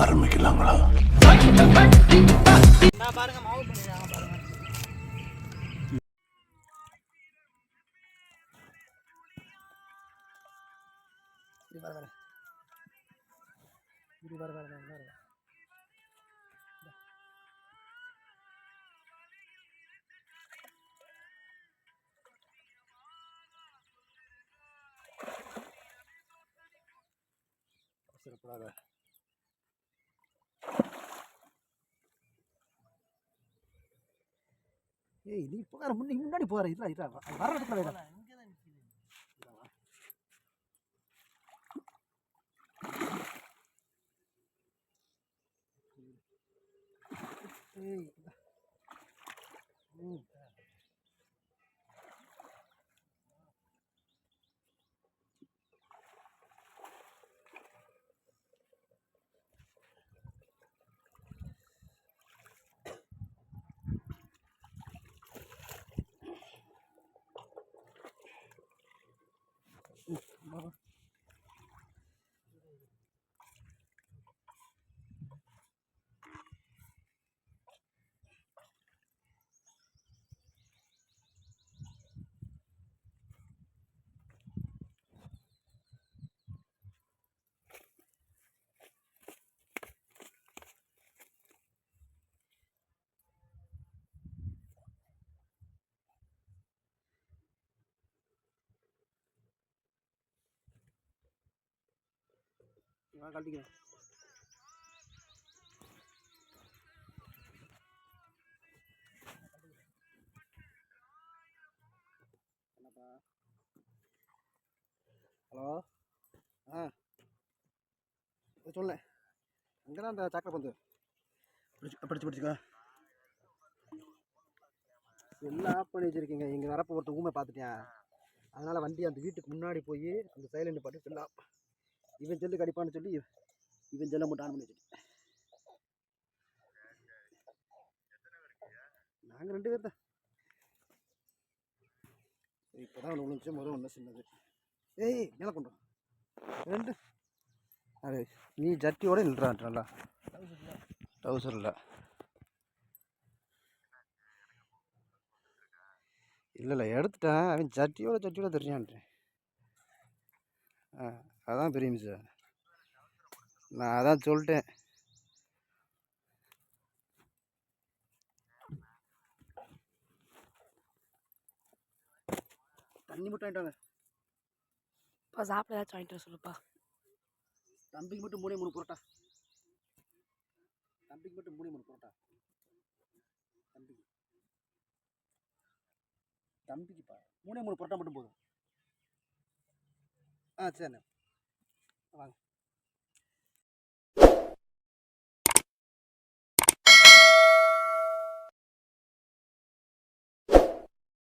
ஆரம்பிக்கலாங்களா? சிறப்பாக பாருங்க மாவு பண்ணிடுறாங்க பாருங்க இது பாரு பாரு இது பாரு பாரு பாரு பாரு அவசரப்படாத ஏய் நீ போகிற முன்னே முன்னாடி போகிற இல்லை இல்லை வர இடத்துல வேணும் ஏய் Lord. வா. நான் கழட்டிக்கிறேன். என்னப்பா? ஹலோ? ஆ. சொல்லேன் அங்கே தான் அந்த சாக்கடை பந்து? பிடிச்சி பிடிச்சி பிடிச்சிக்கோ. எல்லாம் ஆஃப் பண்ணி வச்சுருக்கீங்க? இங்கே வரப்போ ஒருத்தர் ஊமை பார்த்துட்டேன். அதனால் வண்டி அந்த வீட்டுக்கு முன்னாடி போய் அந்த சைலண்ட் பாட்டு எல்லாம் இவன் செல்லு கடிப்பான்னு சொல்லி இவன் செல்லை மட்டும் ஆன் பண்ணி வச்சுட்டேன் நாங்கள் ரெண்டு பேர் தான் இப்போ தான் ஒன்று நிமிஷம் முதல் ஒன்று சின்னது. ஏய் மேலே கொண்டு ரெண்டு. அது நீ ஜட்டியோட நின்றான் நல்லா டவுசர் இல்லை இல்லை இல்லை எடுத்துட்டேன். அவன் ஜட்டியோட ஜட்டியோட தெரியான்ட்டேன் ஆ. அதான் பெரிய மிஸ் நான் அதான் சொல்லிட்டேன். தண்ணி மட்டும் வாங்கிட்டு வாங்க. இப்போ சாப்பிட ஏதாச்சும் வாங்கிட்டு வர சொல்லுப்பா. தம்பிக்கு மட்டும் மூணே மூணு புரோட்டா. தம்பிக்கு மட்டும் மூணே மூணு புரோட்டா. தம்பிக்கு. தம்பிக்குப்பா. மூணே மூணு புரோட்டா மட்டும் போதும். ஆ சரிண்ணே. வாங்க